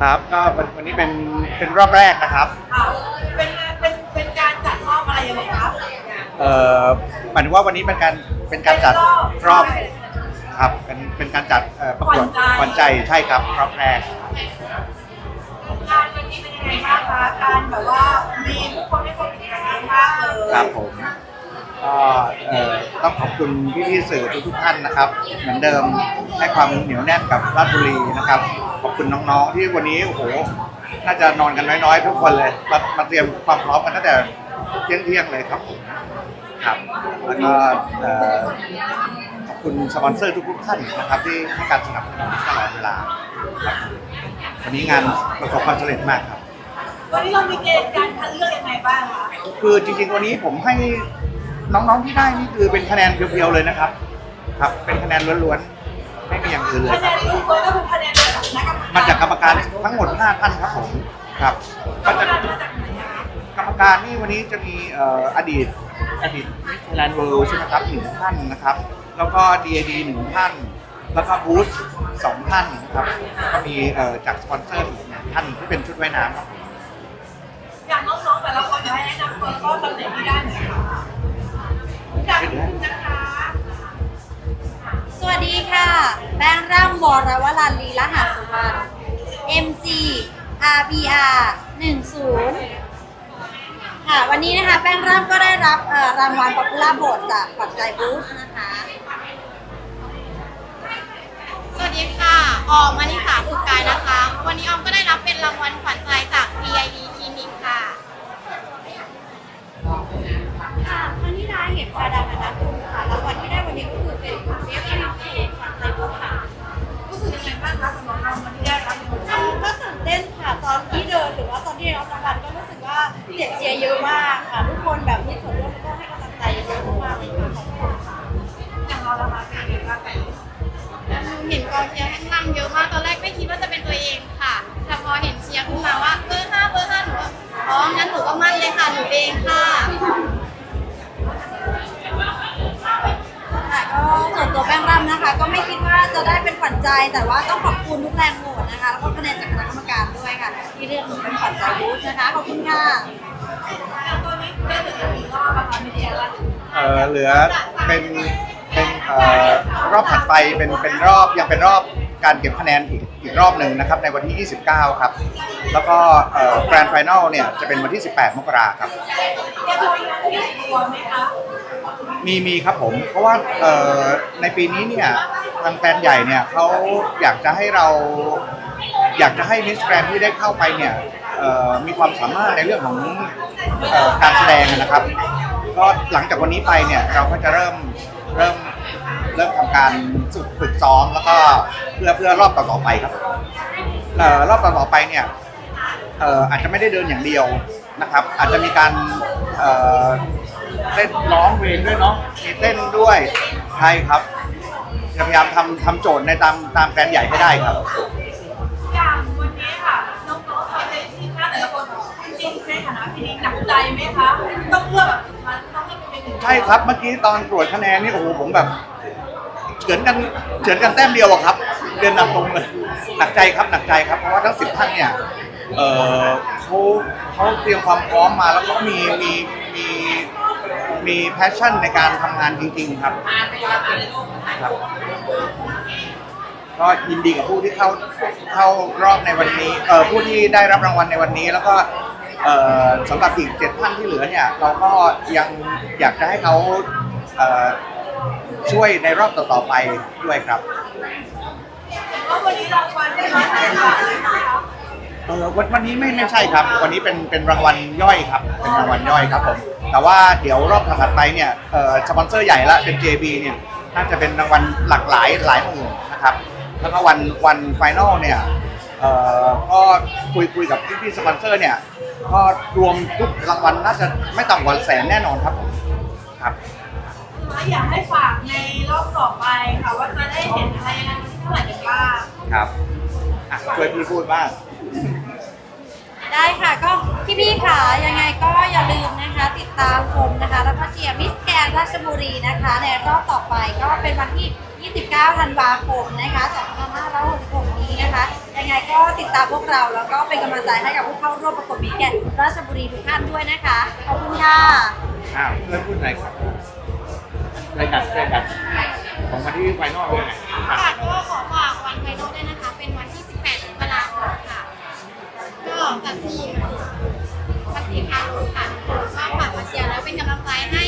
ครับก็วันวันนี้เป็นเป็นรอบแรกนะครับค่ะเป็นเป็นเป็นการจัดรอบอะไรยังไงครับเอ่อหมายถึงว่าวันนี้เป็นการเป็นการจัดรอบครับเป็นเป็นการจัดเอ่อประกวดขวัญใจ ใช่ครับรอบแรก งานวันนี้เป็นยังไงบ้างคะการแบบว่ามีผู้คนให้ความสนใจเยอะมากเลยครับผม ก็เอ่อต้องขอบคุณพี่ๆสื่อทุกๆท่านนะครับ เหมือนเดิมให้ความเหนียวแน่นกับราชบุรีนะครับ ขอบคุณน้องๆที่วันนี้โอ้โหน่าจะนอนกันน้อยๆทุกคนเลยมามาเตรียมความพร้อมกันตั้งแต่เที่ยงๆเลยครับผมครับแล้วก็เอ่อขอบคุณสปอนเซอร์ทุกๆท่านนะครับ ที่ให้การสนับสนุนตลอดเวลาครับวันนี้งานประสบความสำเร็จมากครับวันนี้เรามีเกณฑ์การคัดเลือกยังไงบ้างคะคือจริงๆวันนี้ผมให้ น้องๆที่ได้นี่คือเป็นคะแนนเพียวๆเลยนะครับ ครับ เป็นคะแนนล้วนๆไม่มีอย่างอื่นเลยคะคแนรับ นทุกคนก็คือคะแนนจากคณะกรรมการมาจากกรรมการทั้งหมด 5 ท่านครับผมครับกรก็รมจะการมาจากไหนคะกรรมการนี่วันนี้จะมีเอ่ออดีตอดีตมิสไทยแลนด์เวิลด์ใช่ไหมครับหนึ่งท่านนะครับ แล้วก็ DAD หนึ่งท่าน แล้วก็บูสสองท่านนะครับก็มีเอ่อจากสปอนเซอร์อีกหนึ่งท่านที่เป็นชุดว่ายน้ำครับ อย่างน้องๆแต่ละคนอยากให้แนะนำตัวแล้วก็ตำแหน่งที่ได้หน่อยค่ะ จากคุณนะคะ สวัสดีค่ะ แป้งร่ำวรวรันลีละหาสุวรรณ MG RBR 10ค่ะ วันนี้นะคะแป้งร่ำก็ได้รับรางวัลป๊อปปูล่าโบดจากปัจจัยบูธนะคะ สวัสดีค่ะ ออมมานิสาสุกายนะคะ วันนี้ออมก็ได้รับเป็นรางวัลขวัญใจจาก p i ละมาเป็นยังไงบ้างคะเห็นกองเชียร์ข้างล่างเยอะมาก ตอนแรกไม่คิดว่าจะเป็นตัวเองค่ะ แต่พอเห็นเชียร์ขึ้นมาว่าเบอร์ห้าเบอร์ห้าหนูก็อ๋อ งั้นหนูก็มั่นเลยค่ะ หนูเองค่ะค่ะก็ส่วนตัวแป้งรำนะคะ ก็ไม่คิดว่าจะได้เป็นขวัญใจ แต่ว่าต้องขอบคุณทุกแรงโหวตนะคะ แล้วก็คะแนนจากคณะกรรมการด้วยค่ะ ที่เลือกหนูเป็นขวัญใจบูธนะคะ ขอบคุณค่ะแล้วตอนนี้ได้เหลือกี่รอบอะคะมีเดียละเอ่อเหลือเป็น เป็นเอ่อรอบถัดไปเป็นเป็นรอบยังเป็นรอบการเก็บคะแนนอีกอีกรอบหนึ่งนะครับในวันที่ 29 ครับ แล้วก็แกรนด์ไฟแนลเนี่ยจะเป็นวันที่ 18 มกราครับจะมีน้องเตรียมตัวไหมคะมีมีครับผม เพราะว่าเอ่อในปีนี้เนี่ยทางแฟนใหญ่เนี่ยเขาอยากจะให้เรา อยากจะให้มิสแกรนที่ได้เข้าไปเนี่ยเอ่อมีความสามารถในเรื่องของเอ่อการแสดงนะครับ ก็หลังจากวันนี้ไปเนี่ยเราก็จะเริ่มเริ่ม เริ่มทำการฝึกฝึกซ้อมแล้วก็เพื่อเพื่อรอบต่อๆไปครับเอ่อรอบต่อๆไปเนี่ยเอ่ออาจจะไม่ได้เดินอย่างเดียวนะครับ อาจจะมีการเอ่อเต้นร้องเพลงด้วยเนาะมีเต้นด้วยใช่ครับจะพยายามทำทำโจทย์ในตามตามแกรนด์ใหญ่ให้ได้ครับ อย่างวันนี้ค่ะน้องๆเขาในทีมชาติแต่ละคนจริงๆในฐานะพี่นิ้งหนักใจไหมคะ ต้องเลือกแบบสุดท้ายต้องเลือกเป็นหนึ่ง ใช่ครับ เมื่อกี้ตอนตรวจคะแนนนี่โอ้โหผมแบบ เฉือนกันเฉือนกันแต้มเดียวอะครับเดินนำตรงเลยหนักใจครับหนักใจครับเพราะว่าทั้งสิบท่านเนี่ยเออเขาเขาเตรียมความพร้อมมาแล้วเขามีมีมีมีแพชชั่นในการทำงานจริง ๆ ครับครับ ก็ยินดีกับผู้ที่เข้าเข้ารอบในวันนี้เอ่อผู้ที่ได้รับรางวัลในวันนี้ แล้วก็เออสำหรับอีกเจ็ดท่านที่เหลือเนี่ย เราก็ยังอยากจะให้เขาเอ่อ ช่วยในรอบต่อๆไปด้วยครับรว่าวันนี้รางวัลเป็นร้อยแสนบาทเลยไหมคะเออวันวันนี้ไม่ไม่ใช่ครับ วันนี้เป็นเป็นรางวัลย่อยครับ เป็นรางวัลย่อยครับผม แต่ว่าเดี๋ยวรอบถัดไปเนี่ยเอ่อสปอนเซอร์ใหญ่ละเป็น JB เนี่ยน่าจะเป็นรางวัลหลากหลายหลายหมื่นนะครับ แล้วก็วันวันไฟนอลเนี่ยเอ่อก็คุยคุยกับพี่พี่ๆสปอนเซอร์เนี่ยก็รวมทุกรางวัลน่าจะไม่ต่ำกว่าแสนแน่นอนครับผมครับ อยากให้ฝากในรอบต่อไปค่ะว่าจะได้เห็นอะไรยังไงเท่าไหร่กันบ้างครับอะช่วยพี่พูดบ้าง ได้ค่ะก็พี่ๆค่ะยังไงก็อย่าลืมนะคะ ติดตามชมนะคะ แล้วก็เชียร์มิสแกนราชบุรีนะคะ ในรอบต่อไปก็เป็นวันที่ 29 ธันวาคมนะคะ2566นี้นะคะ ยังไงก็ติดตามพวกเราแล้วก็เป็นกำลังใจให้กับผู้เข้าร่วมประกวดมิสแกนราชบุรีทุกท่านด้วยนะคะขอบคุณค่ะอ้าวเพื่อนพูดอะไรครับ รายการรายการของมาที่ไฟนอลเนี่ยค่ะก็ขอฝากวันไฟนอลด้วยนะคะ เป็นวันที่ 18มกราคมค่ะ ก็กับที่มปฏิภาณค่ะมาฝากมาเชียร์แล้วเป็นกำลังใจให้